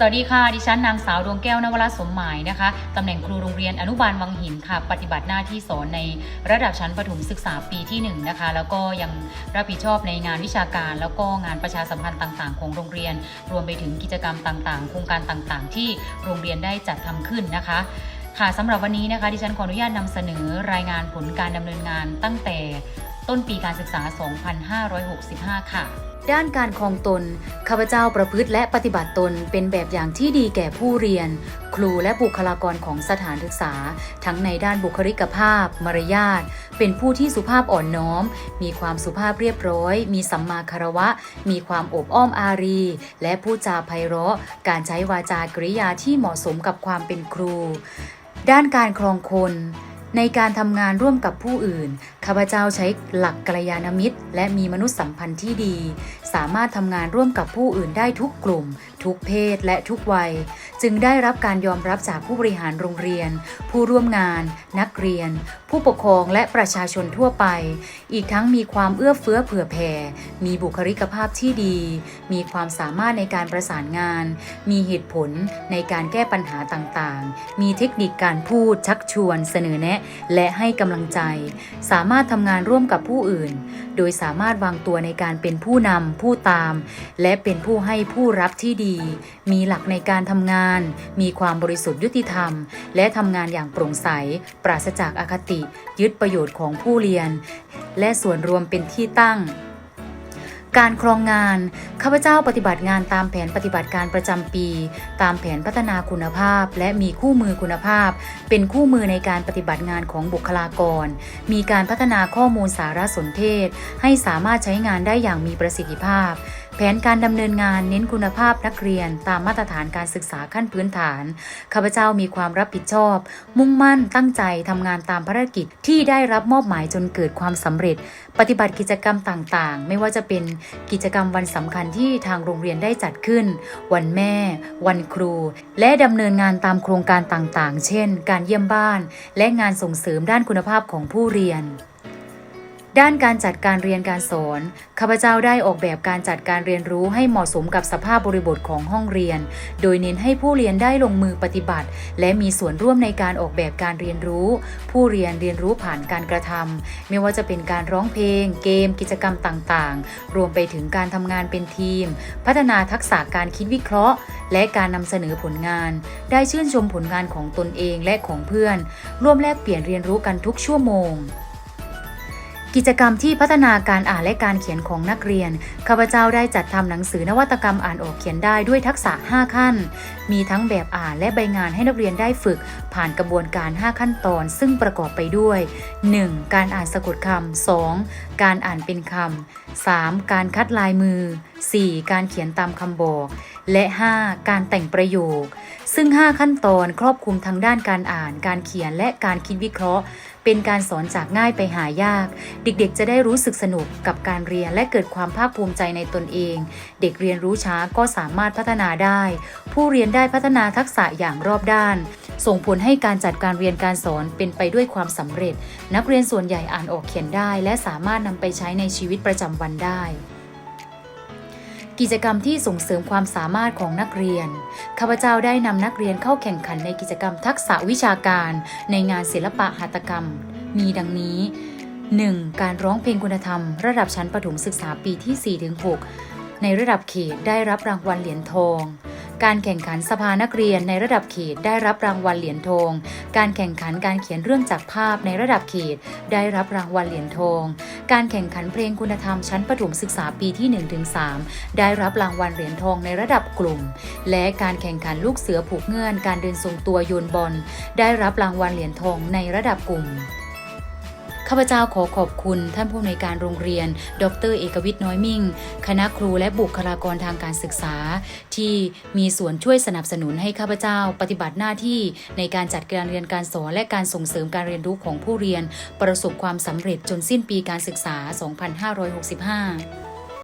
สวัสดีค่ะ ดิฉันนางสาวดวงแก้วนวราสมหมายนะคะตำแหน่งครูโรงเรียนอนุบาลวังหินค่ะ ปฏิบัติหน้าที่สอนในระดับชั้นประถมศึกษาปีที่1นะคะ แล้วก็ยังรับผิดชอบในงานวิชาการ แล้วก็งานประชาสัมพันธ์ต่าง ๆ ของโรงเรียน รวมไปถึงกิจกรรมต่างๆ โครงการต่างๆ ที่โรงเรียนได้จัดทำขึ้นนะคะค่ะสำหรับวันนี้นะคะ ดิฉันขออนุญาตนำเสนอรายงานผลการดำเนินงานตั้งแต่ต้นปีการศึกษา 2565 ค่ะ ด้านการครองตน ข้าพเจ้าประพฤติและปฏิบัติตนเป็นแบบอย่างที่ดีแก่ผู้เรียน ครูและบุคลากรของสถานศึกษา ทั้งในด้านบุคลิกภาพ มารยาท เป็นผู้ที่สุภาพอ่อนน้อม มีความสุภาพเรียบร้อย มีสัมมาคารวะ มีความอบอ้อมอารี และพูดจาไพเราะ การใช้วาจากริยาที่เหมาะสมกับความเป็นครู ด้านการครองคน ในการทำงานร่วมกับผู้อื่น ข้าพเจ้าใช้หลักกัลยาณมิตร และมีมนุษยสัมพันธ์ที่ดี สามารถทำงานร่วมกับผู้อื่นได้ทุกกลุ่ม ทุกเพศและทุกวัย จึงได้รับการยอมรับจากผู้บริหารโรงเรียน ผู้ร่วมงาน นักเรียน ผู้ปกครองและประชาชนทั่วไป อีกทั้งมีความเอื้อเฟื้อเผื่อแผ่ มีบุคลิกภาพที่ดี มีความสามารถในการประสานงาน มีเหตุผลในการแก้ปัญหาต่างๆ มีเทคนิคการพูดชักชวน เสนอแนะ และให้กำลังใจ สามารถทำงานร่วมกับผู้อื่น โดยสามารถวางตัวในการเป็นผู้นำผู้ตาม และเป็นผู้ให้ผู้รับที่ดี มีหลักในการทำงาน มีความบริสุทธิ์ยุติธรรม และทำงานอย่างโปร่งใส ปราศจากอคติ ยึดประโยชน์ของผู้เรียน และส่วนรวมเป็นที่ตั้ง การครองงาน ข้าพเจ้าปฏิบัติงานตามแผนปฏิบัติการประจำปี ตามแผนพัฒนาคุณภาพ และมีคู่มือคุณภาพ เป็นคู่มือในการปฏิบัติงานของบุคลากร มีการพัฒนาข้อมูลสารสนเทศ ให้สามารถใช้งานได้อย่างมีประสิทธิภาพ แผนการดำเนินงานเน้นคุณภาพนักเรียนตามมาตรฐานการศึกษาขั้นพื้นฐาน ข้าพเจ้ามีความรับผิดชอบ มุ่งมั่นตั้งใจทำงานตามภารกิจที่ได้รับมอบหมายจนเกิดความสำเร็จ ปฏิบัติกิจกรรมต่างๆ ไม่ว่าจะเป็นกิจกรรมวันสำคัญที่ทางโรงเรียนได้จัดขึ้น วันแม่ วันครู และดำเนินงานตามโครงการต่างๆ เช่น การเยี่ยมบ้าน และงานส่งเสริมด้านคุณภาพของผู้เรียน ด้านการจัดการเรียนการสอน ข้าพเจ้าได้ออกแบบการจัดการเรียนรู้ให้เหมาะสมกับสภาพบริบทของห้องเรียน โดยเน้นให้ผู้เรียนได้ลงมือปฏิบัติ และมีส่วนร่วมในการออกแบบการเรียนรู้ ผู้เรียนเรียนรู้ผ่านการกระทำไม่ว่าจะเป็นการร้องเพลง เกม กิจกรรมต่างๆ รวมไปถึงการทำงานเป็นทีม พัฒนาทักษะการคิดวิเคราะห์ และการนำเสนอผลงาน ได้ชื่นชมผลงานของตนเองและของเพื่อน ร่วมแลกเปลี่ยนเรียนรู้กันทุกชั่วโมง กิจกรรมที่พัฒนาการอ่านและการเขียนของนักเรียน ข้าพเจ้าได้จัดทำหนังสือนวัตกรรมอ่านออกเขียนได้ด้วยทักษะ 5 ขั้น มีทั้งแบบอ่านและใบงานให้นักเรียนได้ฝึก ผ่านกระบวนการ 5 ขั้นตอน ซึ่งประกอบไปด้วย 1. การอ่านสะกดคำ 2. การอ่านเป็นคำ 3. การคัดลายมือ 4. การเขียนตามคำบอก และ 5. การแต่งประโยค ซึ่ง 5 ขั้นตอนครอบคลุมทั้งด้านการอ่าน การเขียนและการคิดวิเคราะห์ เป็นการสอนจากง่ายไปหายาก เด็กๆ จะได้รู้สึกสนุกกับการเรียนและเกิดความภาคภูมิใจในตนเอง เด็กเรียนรู้ช้าก็สามารถพัฒนาได้ ผู้เรียนได้พัฒนาทักษะอย่างรอบด้าน ส่งผลให้การจัดการเรียนการสอนเป็นไปด้วยความสำเร็จ นักเรียนส่วนใหญ่อ่านออกเขียนได้ และสามารถนำไปใช้ในชีวิตประจำวันได้ กิจกรรมที่ส่งเสริมความสามารถของนักเรียน ข้าพเจ้าได้นำนักเรียนเข้าแข่งขันในกิจกรรมทักษะวิชาการ ในงานศิลปะหัตถกรรม มีดังนี้ 1. การร้องเพลงคุณธรรม ระดับชั้นประถมศึกษาปีที่ 4-6 ในระดับเขตได้รับรางวัลเหรียญทอง การแข่งขันสภานักเรียนในระดับเขตได้รับรางวัลเหรียญทอง การแข่งขันการเขียนเรื่องจากภาพในระดับเขต ได้รับรางวัลเหรียญทอง การแข่งขันเพลงคุณธรรมชั้นประถมศึกษาปีที่ 1-3 ได้รับรางวัลเหรียญทองในระดับกลุ่ม และการแข่งขันลูกเสือผูกเงื่อน การเดินทรงตัวโยนบอล ได้รับรางวัลเหรียญทองในระดับกลุ่ม ข้าพเจ้าขอขอบคุณท่านผู้อำนวยการโรงเรียน ดร เอกวิทย์น้อยมิ่ง คณะครูและบุคลากรทางการศึกษา ที่มีส่วนช่วยสนับสนุนให้ข้าพเจ้าปฏิบัติหน้าที่ในการจัดการเรียนการสอนและการส่งเสริมการเรียนรู้ของผู้เรียน ประสบความสำเร็จจนสิ้นปีการศึกษา 2565